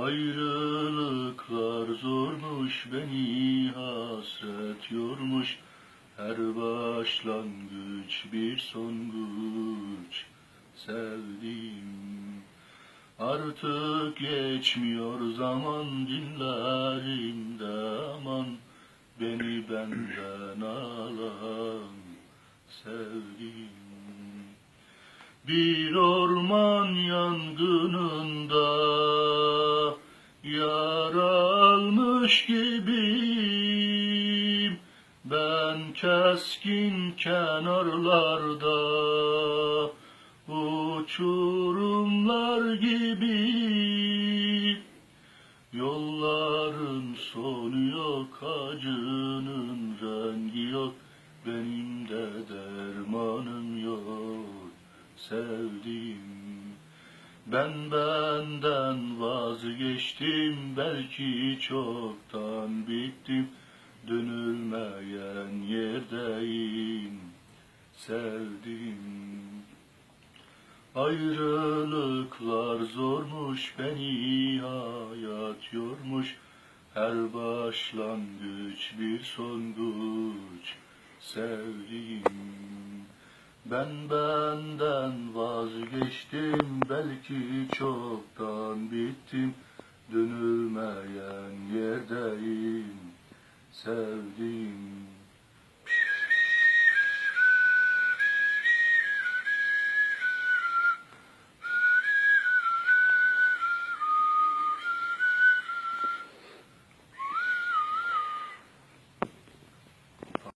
Ayrılıklar zormuş beni hasret yormuş. Her başlangıç bir songuç sevdim Artık geçmiyor zaman dinlerimde aman. Beni benden alan sevdim Bir orman yangınında Yaralmış gibiyim. Ben keskin kenarlarda Uçurumlar gibi Yolların sonu yok acının rengi yok. Benim de dermanım yok sevdim ben benden vazgeçtim belki çoktan bittim. Dönülmeyen yerdeyim sevdim. Ayrılıklar zormuş beni hayat yormuş. Her başlangıç bir songuç sevdim ben benden vazgeçtim belki çoktan bittim. Dönülmeyen